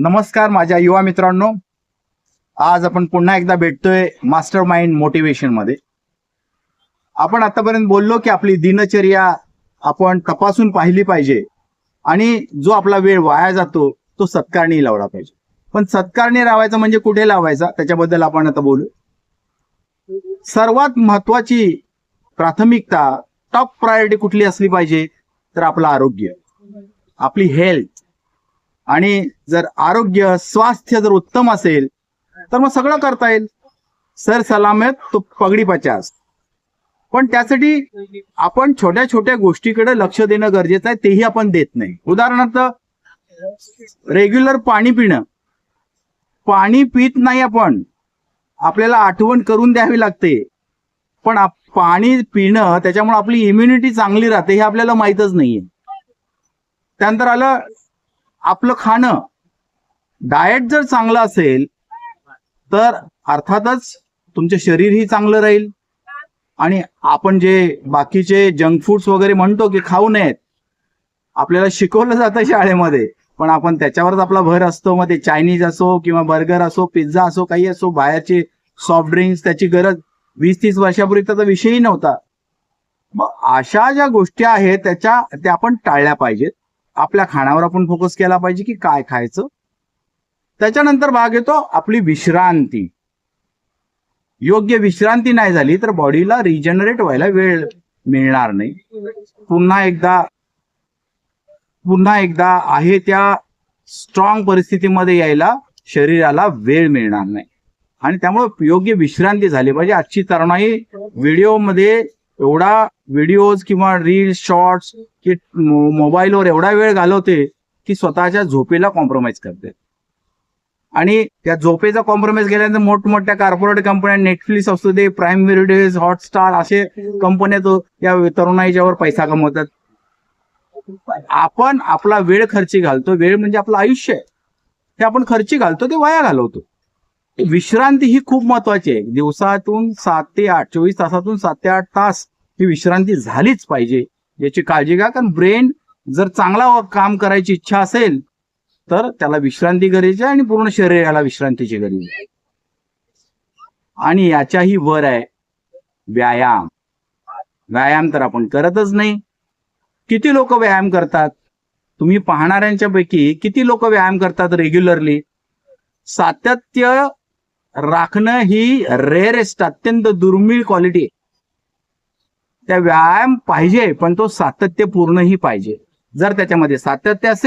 नमस्कार माझ्या युवा मित्रांनो. आज आपण पुन्हा एकदा भेटतोय मास्टर माइंड मोटिवेशनमध्ये. आपण आतापर्यंत बोललो की आपली दिनचर्या आपण तपासून पाहिली पाहिजे आणि जो आपला वेळ वाया जातो तो सत्कारणी लावला पाहिजे. पण सत्कारणी लावायचा म्हणजे कुठे लावायचा? त्याच्याबद्दल आपण आता बोलू. सर्वात महत्वाची प्राथमिकता टॉप प्रायोरिटी कुठली असली पाहिजे? तर आपलं आरोग्य. आपली हेल्थ आणि जर आरोग्य स्वास्थ्य जर उत्तम असेल तर मग सगळं करता येईल. सर सलामत तो पगडी पचास. पण त्यासाठी आपण छोट्या छोट्या गोष्टीकडे लक्ष देणं गरजेचं आहे तेही आपण देत नाही. उदाहरणार्थ रेग्युलर पाणी पिणं. पाणी पित नाही आपण. आपल्याला आठवण करून द्यावी लागते. पण पाणी पिणं त्याच्यामुळे आपली इम्युनिटी चांगली राहते हे आपल्याला माहीतच नाहीये. त्यानंतर आलं आपलं खाणं. डाएट जर चांगलं असेल तर अर्थातच तुमचं शरीरही चांगलं राहील. आणि आपण जे बाकीचे जंक फूड्स वगैरे म्हणतो की खाऊ नयेत आपल्याला शिकवलं जातं शाळेमध्ये. पण आपण त्याच्यावरच आपला भर असतो. मग ते चायनीज असो किंवा बर्गर असो पिझ्झा असो काही असो बाहेरचे सॉफ्ट ड्रिंक्स त्याची गरज वीस तीस वर्षापूर्वी त्याचा विषयही नव्हता. मग अशा ज्या गोष्टी आहेत त्याच्या त्या आपण टाळल्या पाहिजेत. आपल्या खाण्यावर आपण फोकस केला पाहिजे की काय खायचं? त्याच्यानंतर भाग येतो आपली विश्रांती. योग्य विश्रांती नाही झाली तर बॉडीला रिजनरेट व्हायला वेळ मिळणार नाही. पुन्हा एकदा पुन्हा एकदा आहे त्या स्ट्रॉंग परिस्थितीमध्ये यायला शरीराला वेळ मिळणार नाही. आणि त्यामुळे योग्य विश्रांती झाली पाहिजे. आजची तरुणाई व्हिडिओमध्ये एवढा व्हिडिओज किंवा रील्स शॉर्ट्स की मोबाईलवर एवढा वेळ घालवते की स्वतःच्या झोपेला कॉम्प्रोमाइज करते. आणि त्या झोपेचा कॉम्प्रोमाइज केल्यानंतर मोठमोठ्या कॉर्पोरेट कंपन्या नेटफ्लिक्स असू दे प्राईम व्हिडिओज हॉटस्टार असे कंपन्या तो या तरुणाईच्यावर पैसा कमवतात. आपण आपला वेळ खर्ची घालतो. वेळ म्हणजे आपलं आयुष्य आहे. ते आपण खर्ची घालतो ते वाया घालवतो. विश्रांती ही खूप महत्वाची आहे. दिवसातून सात ते आठ चोवीस तासातून सात ते आठ तास ही विश्रांती झालीच पाहिजे. याची काळजी घ्या. कारण ब्रेन जर चांगला काम करायची इच्छा असेल तर त्याला विश्रांती गरजेची आहे आणि पूर्ण शरीराला विश्रांतीची गरज आहे. आणि याच्याही वर आहे व्यायाम. व्यायाम तर आपण करतच नाही. किती लोक व्यायाम करतात? तुम्ही पाहणाऱ्यांच्या पैकी किती लोक व्यायाम करतात रेग्युलरली सातत्य राखणं ही रेअरेस्ट अत्यंत दुर्मिळ क्वालिटी आहे. त्या व्यायाम पाहिजे पण तो सातत्यपूर्णही पाहिजे. जर त्याच्यामध्ये सातत्य असेल